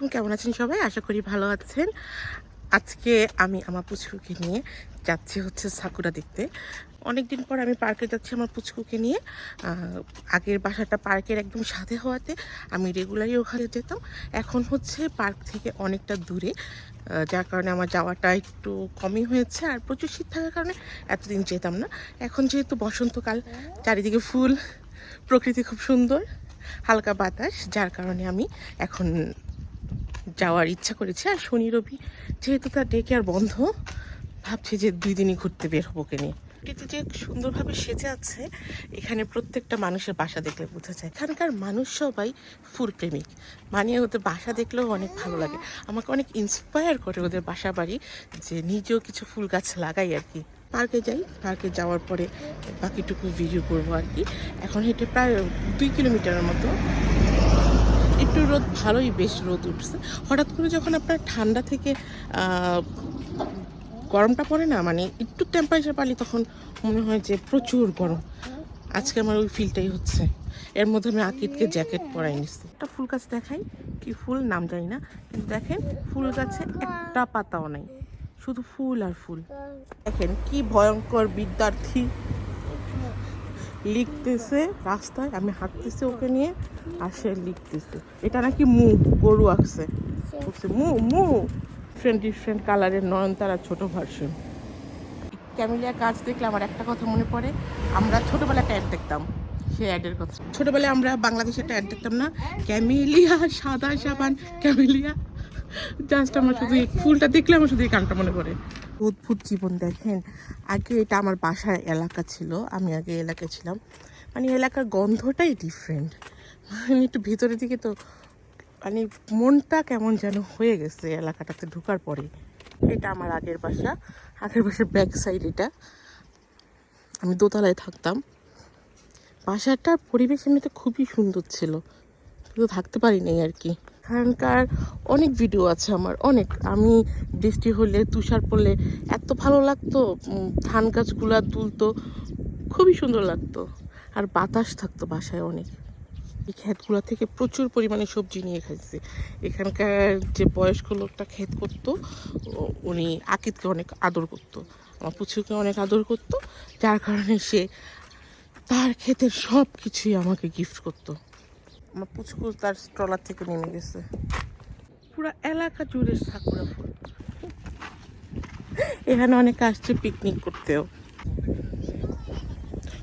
আলাইকুম, কেমন আছেন সবাই? আশা করি ভালো আছেন। আজকে আমি আমার পুচকুকে নিয়ে যাচ্ছি হচ্ছে সাকুরা দেখতে। অনেক দিন পর আমি পার্কে যাচ্ছি আমার পুচকুকে নিয়ে। আগের বাসাটা পার্কের একদম সাথে হওয়াতে আমি রেগুলারই ওখানে যেতাম। এখন হচ্ছে পার্ক থেকে অনেকটা দূরে যার কারণে আমার যাওয়াটা একটু কমই হয়েছে আর প্রচুর শীত থাকার কারণে এতদিন যেতাম না। এখন যেহেতু বসন্তকাল, চারিদিকে ফুল, প্রকৃতি খুব সুন্দর, হালকা বাতাস, যার কারণে আমি এখন যাওয়ার ইচ্ছা করেছে, আর শনি রবি যেহেতু তার ডেকে আর বন্ধ, ভাবছি যে দুই দিনই ঘুরতে বের হব কে নিয়ে। এটি যে সুন্দরভাবে সেজে আছে, এখানে প্রত্যেকটা মানুষের বাসা দেখলে বোঝা যায়। এখানকার মানুষ সবাই ফুল প্রেমিক মানে ওদের বাসা দেখলেও অনেক ভালো লাগে। আমাকে অনেক ইন্সপায়ার করে ওদের বাসা বাড়ি যে নিজেও কিছু ফুল গাছ লাগাই আর কি। পার্কে যাই, পার্কে যাওয়ার পরে বাকিটুকু ভিডিও করব আর কি। এখন হেঁটে প্রায় দুই কিলোমিটারের মতো একটু রোদ, ভালোই বেশ রোদ উঠছে। হঠাৎ করে যখন আপনার ঠান্ডা থেকে গরমটা পড়ে না মানে একটু টেম্পারেচার পালি তখন মনে হয় যে প্রচুর গরম। আজকে আমার ওই ফিলটাই হচ্ছে। এর মধ্যে আমি আকিদকে জ্যাকেট পরাই নিচ্ছি একটা ফুল গাছ দেখাই, কি ফুল নাম জানি না, কিন্তু দেখেন ফুল গাছে একটা পাতাও নাই। শুধু ফুল আর ফুল। দেখেন কি ভয়ঙ্কর বিদ্যার্থী। লিখতেছে রাস্তায়, আমি হাঁটতেছি ওকে নিয়ে, আর সে লিখতেছে। এটা নাকি মু, গরু আঁকছে। মু মু। ডিফারেন্ট ডিফারেন্ট কালারের নয়নতারা ছোট ভার্সন ক্যামিলিয়া গাছ দেখলে আমার একটা কথা মনে পড়ে, আমরা ছোটবেলায় একটা অ্যাড দেখতাম, সেই অ্যাডের কথা। ছোটবেলায় আমরা বাংলাদেশে একটা অ্যাড দেখতাম না, ক্যামিলিয়া সাদা সাবান, ক্যামিলিয়া জাস্ট আমার শুধু ফুলটা দেখলে আমার শুধু এই গানটা মনে পড়ে। অদ্ভুত জীবন, দেখেন। আগে এটা আমার বাসার এলাকা ছিল, আমি আগে এলাকায় ছিলাম। মানে এলাকার গন্ধটাই ডিফারেন্ট মানে একটু ভিতরের দিকে তো মানে মনটা কেমন যেন হয়ে গেছে এলাকাটাতে ঢোকার পরে। এটা আমার আগের বাসা, আগের বাসার ব্যাক সাইড এটা। আমি দোতলায় থাকতাম। বাসাটার পরিবেশ এমনিতে খুবই সুন্দর ছিল। কিন্তু থাকতে পারিনি আর কি। এখানকার অনেক ভিডিও আছে আমার, অনেক। আমি বৃষ্টি হলে, তুষার পড়লে এত ভালো লাগতো ধান গাছগুলা তুলতো, খুবই সুন্দর লাগতো। আর বাতাস থাকতো বাসায় অনেক। এই ক্ষেতগুলো থেকে প্রচুর পরিমাণে সবজি নিয়ে খাইছে। এখানকার যে বয়স্ক লোকটা ক্ষেত করতো উনি আকিদকে অনেক আদর করতো, আমার পুচুকে অনেক আদর করতো, যার কারণে সে তার ক্ষেতের সব কিছুই আমাকে গিফট করতো। আমার পুচকু তার স্ট্রলার থেকে নেমে গেছে পুরো এলাকা জুড়ে সাকুরা ফুল। এখানে অনেকে আসছে পিকনিক করতেও।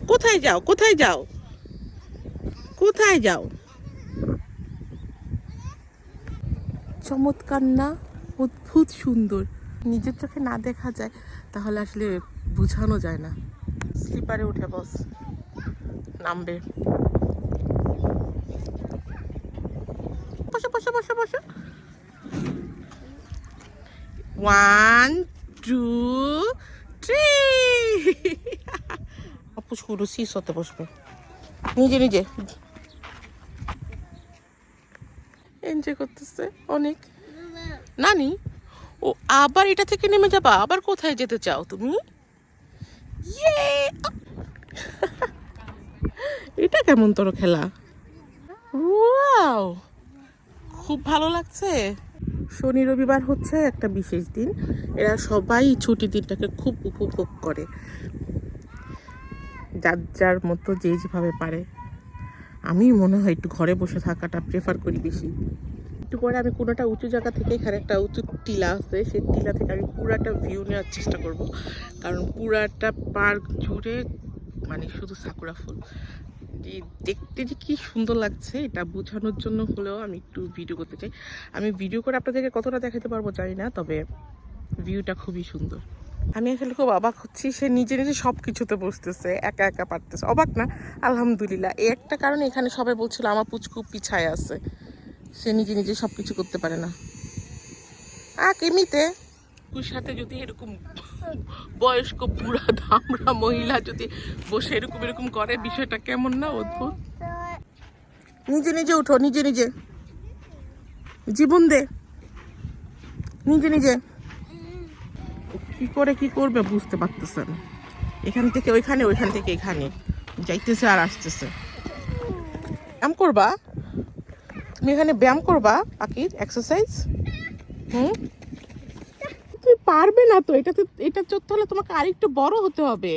কোথায় যাও কোথায় যাও? কোথায় যাও? চমৎকার না? অদ্ভুত সুন্দর। নিজের চোখে না দেখা যায় তাহলে আসলে বোঝানো যায় না। স্লিপারে উঠে বস। নামবে। বসো বসো বসো বসো। ওয়ান টু থ্রি আপু শুরু শীষ হতে বসবে। নিজে নিজে। এনজয় করতেছে, অনেক। নানি, ও আবার এটা থেকে নেমে যাবা? আবার কোথায় যেতে চাও তুমি? ইয়ে এটা কেমন তোর খেলা? ওয়াও খুব ভালো লাগছে। শনি রবিবার হচ্ছে একটা বিশেষ দিন। এরা সবাই ছুটি দিনটাকে খুব উপভোগ করে। যার যার মতো যে যেভাবে পারে। আমি মনে হয় একটু ঘরে বসে থাকাটা প্রেফার করি বেশি। একটু পরে আমি কোনোটা উঁচু জায়গা থেকে এখানে একটা উঁচু টিলা আছে, সেই টিলা থেকে আমি পুরাটা ভিউ নেওয়ার চেষ্টা করব। কারণ পুরাটা পার্ক জুড়ে মানে শুধু সাকুরা ফুল। যে দেখতে যে কি সুন্দর লাগছে, এটা বোঝানোর জন্য হলেও আমি একটু ভিডিও করতে চাই। আমি ভিডিও করে আপনাদেরকে কতটা দেখাতে পারব জানি না, তবে ভিউটা খুবই সুন্দর। আমি আসলে খুব অবাক হচ্ছি, সে নিজে নিজে সব কিছুতে বসতেছে, একা একা পারতেছে। অবাক না, আলহামদুলিল্লাহ। এই একটা কারণে এখানে সবাই বলছিল আমার পুচকু পিছায় আছে। সে নিজে নিজে সব কিছু করতে পারে না। আ এমনিতে সাথে যদি এরকম বয়স্ক বুড়া ধামরা মহিলা যদি বসে এরকম এরকম করে বিষয়টা কেমন না অদ্ভুত। নিজে নিজে উঠো নিজে নিজে। জীবন দে। নিজে নিজে। কি করে কি করবে বুঝতে পারতেছে না এখান থেকে ওইখানে ওইখান থেকে এখানে। যাইতেছে আর আসতেছে। ব্যায়াম করবা? তুমি এখানে ব্যায়াম করবা পাখির? এক্সারসাইজ হুম? পারবে না তো, এটাতে, এটা চড়তে হলে তোমাকে আরেকটু বড় হতে হবে।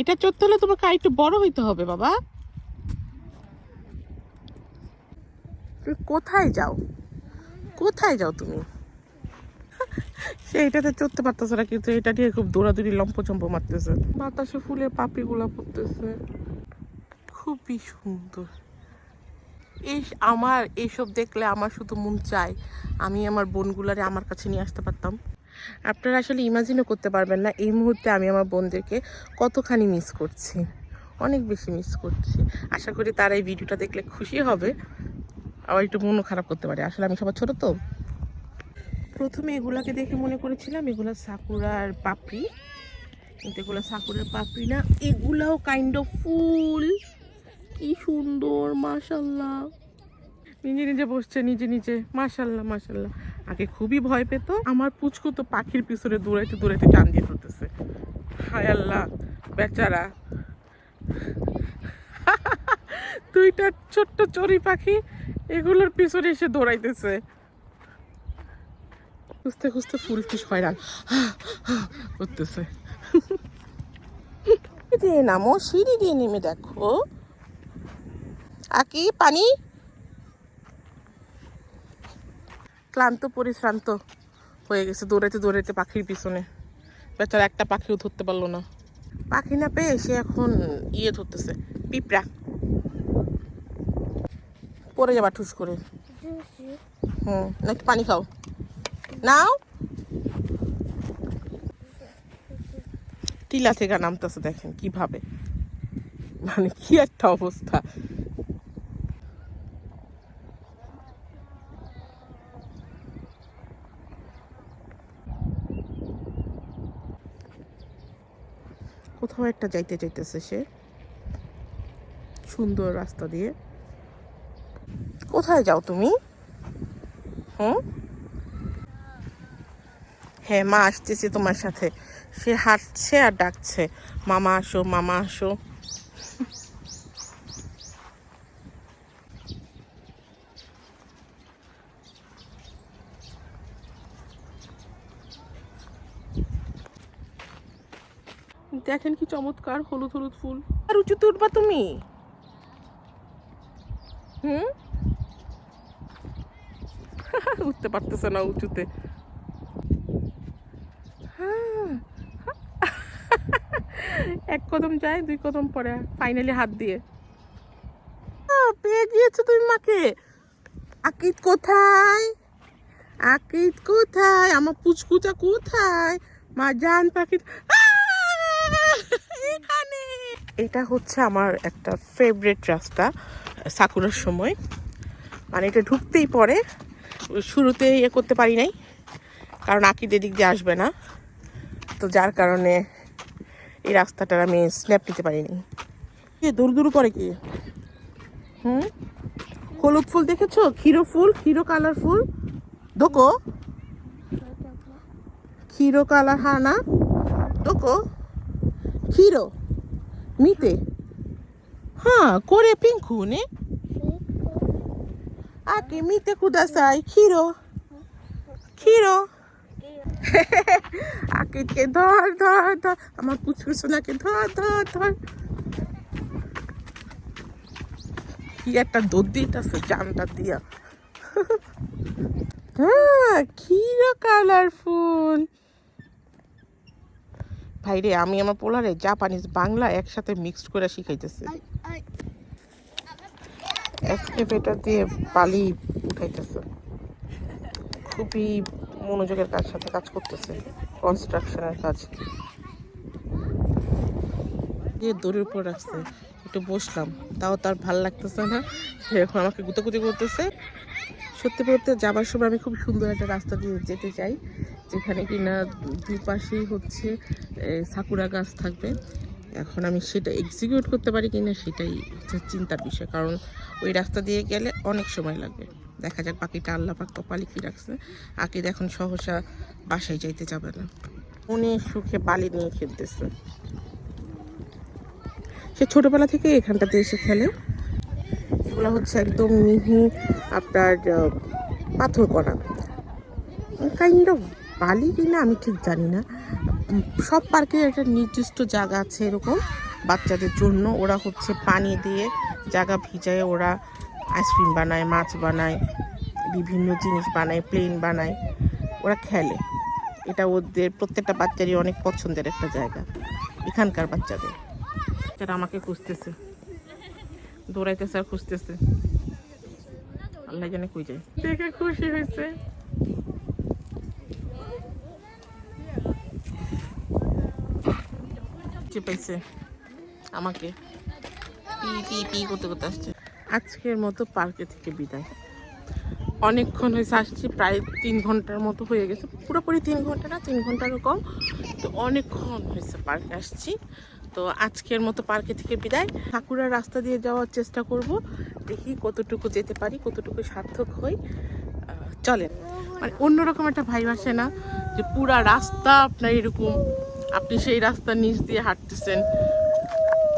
এটা চড়তে হলে তোমাকে আরেকটু বড় হইতে হবে, বাবা। তুমি কোথায় যাও? কোথায় যাও তুমি? সে এটাতে চড়তে পারতেছে না, কিন্তু এটা নিয়ে খুব দৌড়াদৌড়ি, লম্পচম্প মারতেছে। বাতাসে ফুলের পাপড়িগুলা পড়তেছে। খুবই সুন্দর। এই আমার, এইসব দেখলে আমার শুধু মন চায়। আমি আমার বোনগুলারে আমার কাছে নিয়ে আসতে পারতাম। আপনারা আসলে ইমাজিনও করতে পারবেন না, এই মুহূর্তে আমি আমার বোনদেরকে কতখানি মিস করছি। অনেক বেশি মিস করছি। আশা করি তারা এই ভিডিওটা দেখলে খুশি হবে। আবার একটু মনও খারাপ করতে পারে। আসলে আমি সবার ছোটো তো। প্রথমে এগুলাকে দেখে মনে করেছিলাম, এগুলো সাকুরার পাপড়ি। কিন্তু এগুলো সাকুরের পাপড়ি না, এগুলাও কাইন্ড অফ ফুল। কি সুন্দর মাশাল্লাহ নিজে নিজে বসছে নিজে নিজে। মাশাল্লাহ মাশাল্লাহ আগে খুবই ভয় পেত। আমার পুচকু তো পাখির পিছনে দৌড়াইতে দৌড়াইতে টান দিয়ে ধরতেছে। হায় আল্লাহ বেচারা। দুইটা ছোট্ট চড়ি পাখি এগুলোর পিছনে এসে দৌড়াইতেছে। খুঁজতে খুঁজতে ফুল ফিস হয়রান। করতেছে। দিয়ে নামো সিঁড়ি দিয়ে নেমে দেখো। আকি, পানি? ক্লান্ত, পরিশ্রান্ত হয়ে গেছে। দৌড়াইতে দৌড়াইতে পাখির পিছনে। বেচারা একটা পাখিও ধরতে পারল না। পাখি না পেয়ে সে এখন ইয়ে ধরতেছে, পিঁপড়া। পরে যাবা ঠুস করে। হুম একটু পানি খাও? নাও। টিলা থেকে নামতেছে, দেখেন কীভাবে। মানে কি একটা অবস্থা। কোথাও একটা যাইতে চাইতেছে সে। সুন্দর রাস্তা দিয়ে। কোথায় যাও তুমি? হুম? হ্যাঁ মা আসতেছে তোমার সাথে। সে হাঁটছে আর ডাকছে, মামা আসো মামা আসো। দেখেন কি চমৎকার হলুদ হলুদ ফুল। আর উঁচুতে উঠবা তুমি? হুম? উঠতে পারতেছে না উঁচুতে। হ্যাঁ। এক কদম যায়, দুই কদম পরে ফাইনালি হাত দিয়ে। পেয়ে গিয়েছো তুমি মাকে। আকিত কোথায়? আকিত কোথায়? আমার পুচকুচা কোথায়? মা জান পাখি এটা হচ্ছে আমার একটা ফেভারিট রাস্তা, সাকুরার সময়। মানে এটা ঢুকতেই পরে, শুরুতে ইয়ে করতে পারি নাই, কারণ আকিদ এদিক দিয়ে আসবে না। তো যার কারণে এই রাস্তাটার আমি স্ন্যাপ নিতে পারিনি কি দূর দূর করে কি? হুম? হলুদ ফুল দেখেছ? ক্ষীর ফুল, ক্ষীর কালার ফুল? দোকো? ক্ষীর কালার হ্যাঁ না? দোকো? ক্ষীর? মিতে হ্যাঁ করে পিঙ্কু নে। আকে মিতে কুদাসাই ক্ষীর। ক্ষীর। আকিকে ধর ধর ধর, আমার পুচকু সোনাকে ধর ধর ধর। কি একটা দদ্দিট আছে জানটা দিয়া। হ্যাঁ ক্ষীর কালারফুল ভাইরে আমি আমার পোলারে জাপানিজ বাংলা একসাথে মিক্সড করে শিখাইতেছি। এক্সকেভেটর দিয়ে বালি উঠাইতেছে। খুবই মনোযোগের কাজ সাথে কাজ করতেছে। কনস্ট্রাকশনের কাজ। দিয়ে দড়ির উপর রাখছে। একটু বসলাম। তাও তার ভালো লাগতেছে না। সে এখন আমাকে গুতাগুতি করতেছে। সত্যি বলতে যাবার সময় আমি খুব সুন্দর একটা রাস্তা দিয়ে যেতে চাই। যেখানে কিনা দুই পাশেই হচ্ছে সাকুরা গাছ থাকবে। এখন আমি সেটা এক্সিকিউট করতে পারি কিনা সেটাই হচ্ছে চিন্তার বিষয়, কারণ ওই রাস্তা দিয়ে গেলে অনেক সময় লাগবে। দেখা যাক পাখিটা আল্লাহ পাক কপালে কি রাখছে। আকিদ এখন সহসা বাসায় যাইতে যাবে না। উনি সুখে বালি নিয়ে খেলতেছে। সে ছোটোবেলা থেকে এখানটাতে এসে খেলে। এগুলো হচ্ছে একদম মিহি আপনার পাথর করা। কাইন্ড অফ বালি কিনা আমি ঠিক জানি না। সব পার্কে একটা নির্দিষ্ট জায়গা আছে এরকম বাচ্চাদের জন্য। ওরা হচ্ছে পানি দিয়ে জায়গা ভিজায়, ওরা আইসক্রিম বানায়, মাছ বানায়, বিভিন্ন জিনিস বানায়, প্লেন বানায়, ওরা খেলে। এটা ওদের প্রত্যেকটা বাচ্চারই অনেক পছন্দের একটা জায়গা, এখানকার বাচ্চাদের। যারা আমাকে খুঁজতেছে। দৌড়াইতেছে আর খুঁজতেছে। আল্লাহ জানে কই যায়। দেখে খুশি হয়েছে। যে পাইছে আমাকে। করতে করতে আসছে। আজকের মতো পার্কে থেকে বিদায়। অনেকক্ষণ হয়েছে, আসছি প্রায় তিন ঘণ্টার মতো হয়ে গেছে। পুরোপুরি তিন ঘণ্টা না, তিন ঘন্টারও কম। তো অনেকক্ষণ হয়েছে পার্কে আসছি। তো আজকের মতো পার্কে থেকে বিদায়। ঠাকুরার রাস্তা দিয়ে যাওয়ার চেষ্টা করব। দেখি কতটুকু যেতে পারি, কতটুকু সার্থক হই। চলেন। মানে অন্যরকম একটা ভাই আসে না যে পুরা রাস্তা আপনার এরকম আপনি সেই রাস্তার নিচ দিয়ে হাঁটতেছেন।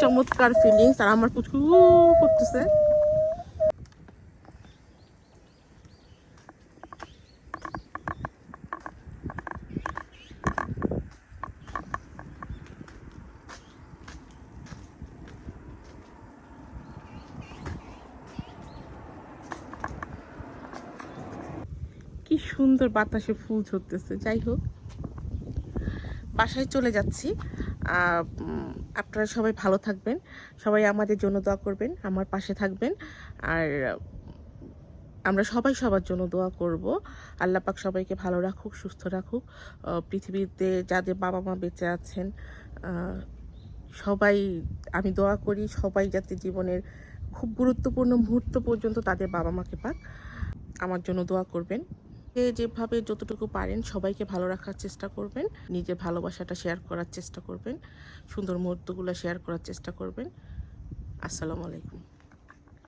চমৎকার ফিলিংস আর আমার পুচকু উ করতেছে। কি সুন্দর বাতাসে ফুল ঝরতেছে, যাই হোক। বাসায় চলে যাচ্ছি। আপনারা সবাই ভালো থাকবেন। সবাই আমাদের জন্য দোয়া করবেন, আমার পাশে থাকবেন। আর, আমরা সবাই সবার জন্য দোয়া করব। আল্লাহ পাক সবাইকে ভালো রাখুক, সুস্থ রাখুক। পৃথিবীতে যাদের বাবা মা বেঁচে আছেন সবাই, আমি দোয়া করি সবাই যাতে জীবনের খুব গুরুত্বপূর্ণ মুহূর্ত পর্যন্ত তাদের বাবা মাকে পাক। আমার জন্য দোয়া করবেন। যেভাবে যতটুকু পারেন সবাইকে ভালো রাখার চেষ্টা করবেন। নিজের ভালোবাসাটা শেয়ার করার চেষ্টা করবেন। সুন্দর মুহূর্তগুলো শেয়ার করার চেষ্টা করবেন। আসসালামু আলাইকুম।